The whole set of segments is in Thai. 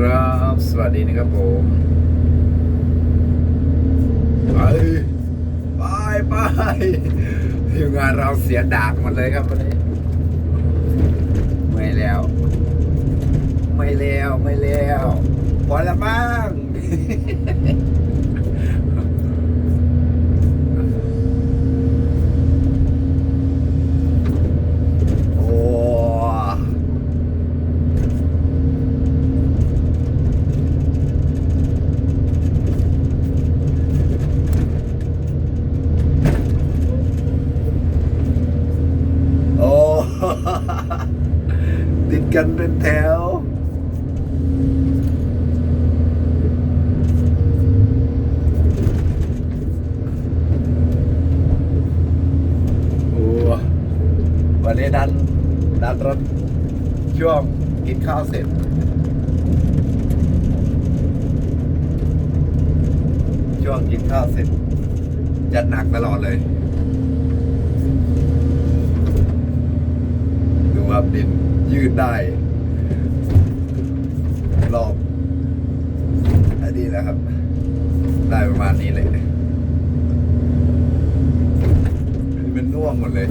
ครับ สวัสดีนะครับผมไปไปไปทีมงานเราเสียดากหมดเลยครับวันนี้ไม่แล้ว ไม่แล้วไม่แล้วพอละบ้าง โอ้ โอ้ ติด กันเป็นแถว โอ้วันนี้ดัน ดันรถช่วงกินข้าวเสร็จช่วงกินข้าวเสร็จจัดหนักตลอดเลย ดูครับดิน ยืดได้รอบอันนี้นะครับ ได้ประมาณนี้เลยเป็นน่วงหมดเลย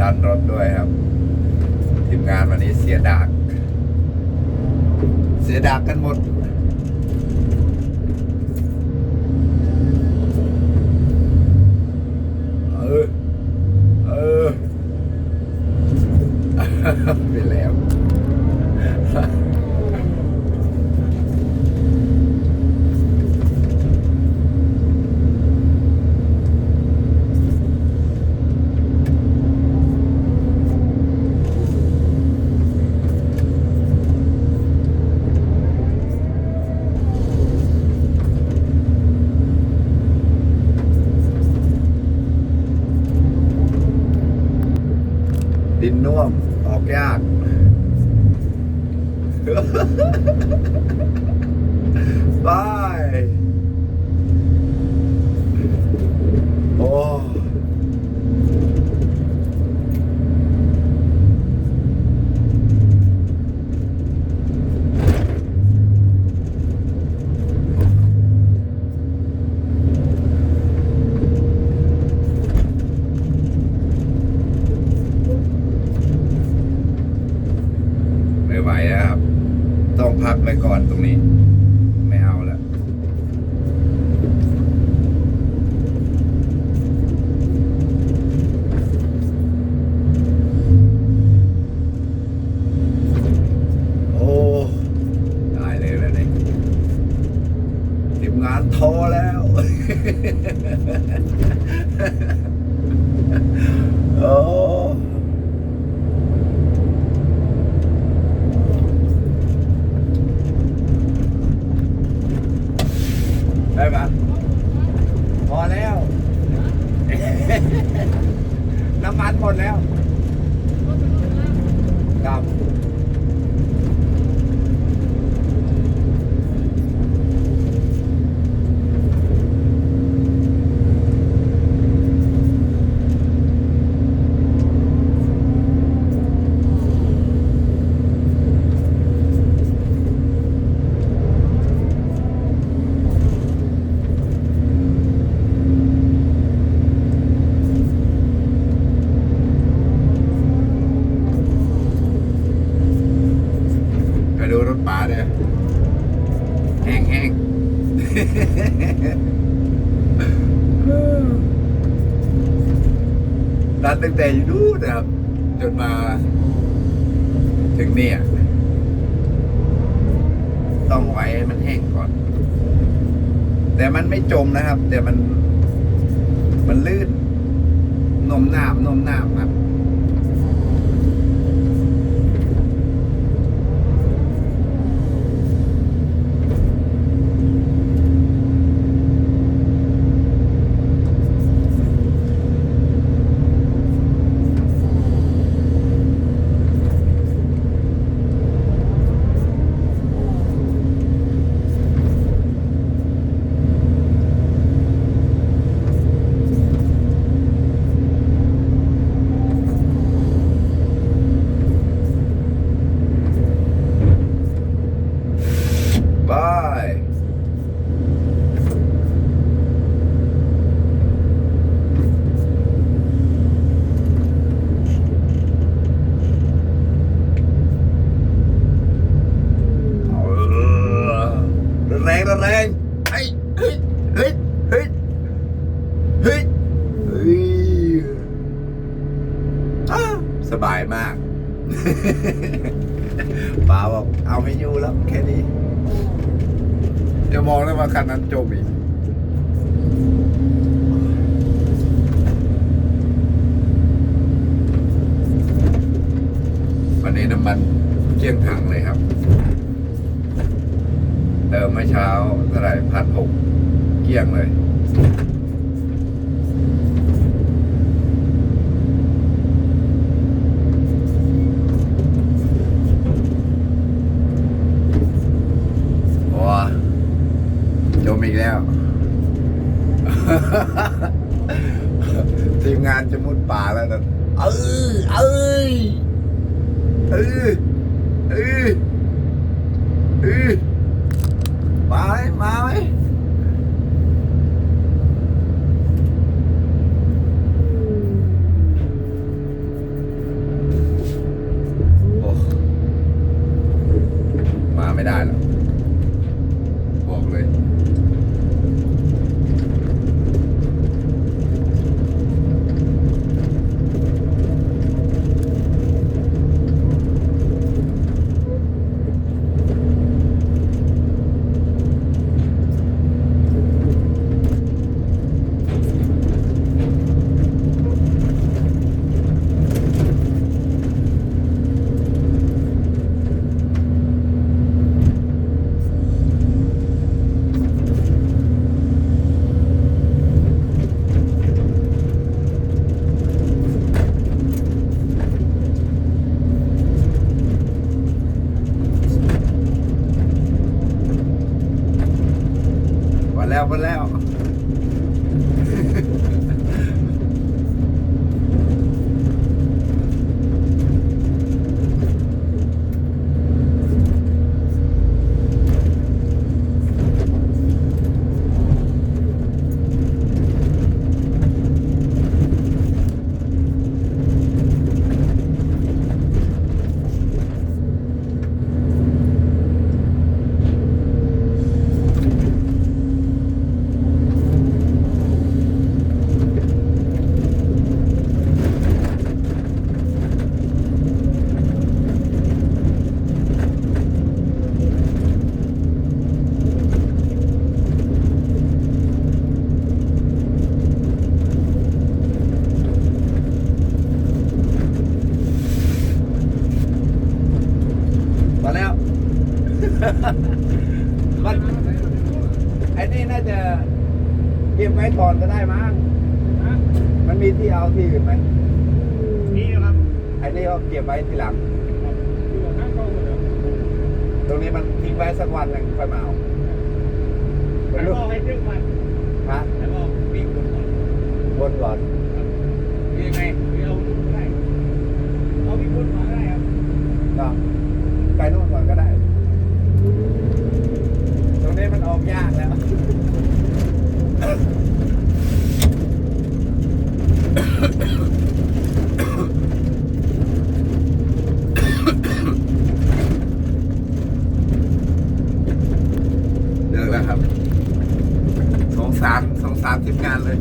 ดันรถด้วยครับ ทีมงานวันนี้เสียดาก เสียดากกันหมด น่วมออกยาก บายโอ้ ไม่ไหวแล้วครับ ต้องพักไว้ก่อนตรงนี้ ไม่เอาแล้ว โอ้ได้เลยแล้วนี่ทีมงานท้อแล้ว โอ้ได้ปะพอแล้ว น้ำมันหมดแล้ว ครับ ดูรถป๋าเด้อแห้งแห้งดันตั้งแต่อยู่นู้นนะครับ จนมาถึงเนี่ย ต้องไว้ให้มันแห้งก่อน แต่มันไม่จมนะครับ แต่มัน มันลื่นนมน้ำนมน้ำครับ โบายมาก ป๋าบอกเอาไม่อยู่แล้วแค่นี้จะมองได้ว่าคันนั้นจมอีกวันนี้น้ำมันเกลี้ยงถังเลยครับ เติมเมื่อเช้าเท่าไหร่พันหกเกลี้ยงเลย โอ้ จมอีกแล้ว ทีมงานจะมุดป่าแล้วนะเออเอ้ยเออเออเออมาไหมมาไหมโอ้มาไม่ได้แล้วบอกเลย วัน แล้ววันแล้ว มาแล้ว มันไอ้นี่น่าจะเก็บไว้ก่อนก็ได้มั้งมันมีที่เอาที่อื่นไหมนี่ครับไอ้นี่ก็เก็บไว้ทีหลัง อยู่ข้างกล้องเลยตรงนี้มันทิ้งไว้สักวันหนึ่งค่อยมาเอาแต่ไม่รู้ก็ให้เรื่องมันฮะแต่ก็ปีกคนก่อนบนก่อน ยังไงเอาลูกได้เอาพี่คนมาได้ครับ ก็ไปนู่นก่อนก็ได้ ตรงนี้มันออกยากแล้ว เลิกแล้วครับ สามสงสารทีมงานเลย